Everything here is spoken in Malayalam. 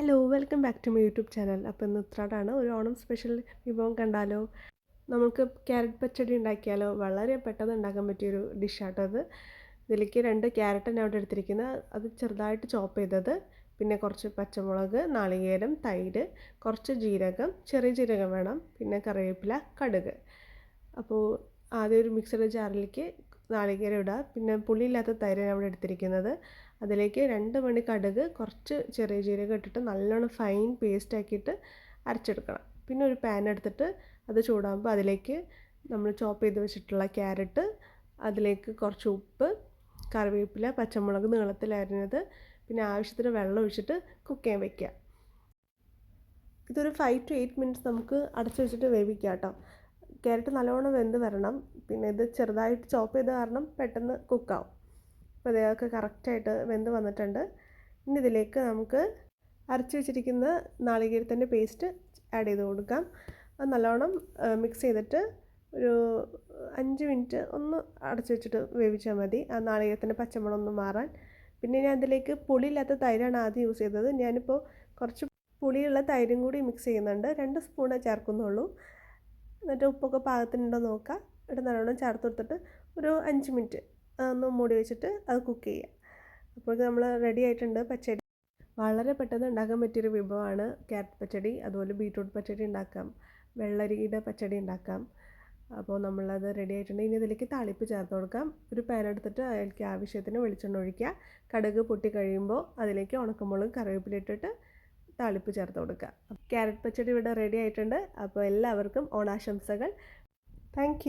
Hello welcome back to my YouTube channel അപ്പോൾ ഇന്ന് ഉത്രാടാണ്. ഒരു ഓണം സ്പെഷ്യൽ വിഭവം കണ്ടാലോ? നമുക്ക് ക്യാരറ്റ് പച്ചടി ഉണ്ടാക്കിയാലോ? വളരെ പെട്ടെന്ന് ഉണ്ടാക്കാൻ പറ്റിയൊരു ഡിഷാട്ടോ അത്. ഇതിലേക്ക് രണ്ട് ക്യാരറ്റാണ് അവിടെ എടുത്തിരിക്കുന്നത്. അത് ചെറുതായിട്ട് ചോപ്പ് ചെയ്തത്. പിന്നെ കുറച്ച് പച്ചമുളക് നാളികേരം തൈര് കുറച്ച് ജീരകം ചെറിയ ജീരകം വേണം. പിന്നെ കറിവേപ്പില കടുക്. അപ്പോൾ ആദ്യം ഒരു മിക്സഡ് ജാറിലേക്ക് നാളികേരം ഇടുക പിന്നെ പുളിയില്ലാത്ത തൈരാണ് അവിടെ എടുത്തിരിക്കുന്നത്. അതിലേക്ക് രണ്ട് മണി കടുക് കുറച്ച് ചെറിയ ജീരകം ഇട്ടിട്ട് നല്ലോണം ഫൈൻ പേസ്റ്റ് ആക്കിയിട്ട് അരച്ചെടുക്കണം. പിന്നെ ഒരു പാൻ എടുത്തിട്ട് അത് ചൂടാകുമ്പോൾ അതിലേക്ക് നമ്മൾ ചോപ്പ് ചെയ്ത് വെച്ചിട്ടുള്ള ക്യാരറ്റ് അതിലേക്ക് കുറച്ച് ഉപ്പ് കറിവേപ്പില പച്ചമുളക് നീളത്തിൽ അരിഞ്ഞത് പിന്നെ ആവശ്യത്തിന് വെള്ളം ഒഴിച്ചിട്ട് കുക്ക് ചെയ്യാൻ വെക്കുക. ഇതൊരു ഫൈവ് ടു എയ്റ്റ് മിനിറ്റ്സ് നമുക്ക് അടച്ചു വെച്ചിട്ട് വേവിക്കാം കേട്ടോ. ക്യാരറ്റ് നല്ലോണം വെന്ത് വരണം. പിന്നെ ഇത് ചെറുതായിട്ട് ചോപ്പ് ചെയ്ത കാരണം പെട്ടെന്ന് കുക്കാവും അപ്പോൾ ഇതൊക്കെ കറക്റ്റായിട്ട് വെന്ത് വന്നിട്ടുണ്ട്. ഇനി ഇതിലേക്ക് നമുക്ക് അരച്ച് വെച്ചിരിക്കുന്ന നാളികേരത്തിന്റെ പേസ്റ്റ് ആഡ് ചെയ്ത് കൊടുക്കാം. അത് നല്ലോണം മിക്സ് ചെയ്തിട്ട് ഒരു അഞ്ച് മിനിറ്റ് ഒന്ന് അടച്ച് വെച്ചിട്ട് വേവിച്ചാൽ മതി. ആ നാളികേരത്തിന്റെ പച്ചമണം ഒന്ന് മാറാൻ. പിന്നെ ഞാൻ അതിലേക്ക് പുളിയില്ലാത്ത തൈരാണ് ആദ്യം യൂസ് ചെയ്തത്. ഞാനിപ്പോൾ കുറച്ച് പുളിയുള്ള തൈരും കൂടി മിക്സ് ചെയ്യുന്നുണ്ട്. രണ്ട് സ്പൂണേ ചേർക്കുന്നുള്ളൂ. എന്നിട്ട് ഉപ്പൊക്കെ പാകത്തിനുണ്ടോ നോക്കുക എന്നിട്ട് നല്ലോണം ചേർത്ത് കൊടുത്തിട്ട് ഒരു അഞ്ച് മിനിറ്റ് ഒന്ന് മൂടി വെച്ചിട്ട് അത് കുക്ക് ചെയ്യുക അപ്പോഴേക്കും നമ്മൾ റെഡി ആയിട്ടുണ്ട് പച്ചടി. വളരെ പെട്ടെന്ന് ഉണ്ടാക്കാൻ പറ്റിയൊരു വിഭവമാണ് ക്യാരറ്റ് പച്ചടി അതുപോലെ ബീട്രൂട്ട് പച്ചടി ഉണ്ടാക്കാം വെള്ളരിയുടെ പച്ചടി ഉണ്ടാക്കാം. അപ്പോൾ നമ്മളത് റെഡി ആയിട്ടുണ്ട്. ഇനി ഇതിലേക്ക് താളിപ്പ് ചേർത്ത് കൊടുക്കാം. ഒരു പാൻ എടുത്തിട്ട് അതിലേക്ക് ആവശ്യത്തിന് വെളിച്ചെണ്ണ ഒഴിക്കുക. കടുക് പൊട്ടി കഴിയുമ്പോൾ അതിലേക്ക് ഉണക്കമുളക് കറിവേപ്പില ഇട്ടിട്ട് താളിപ്പ് ചേർത്ത് കൊടുക്കുക. ക്യാരറ്റ് പച്ചടി ഇവിടെ റെഡി ആയിട്ടുണ്ട്. അപ്പോൾ എല്ലാവർക്കും ഓണാശംസകൾ. താങ്ക്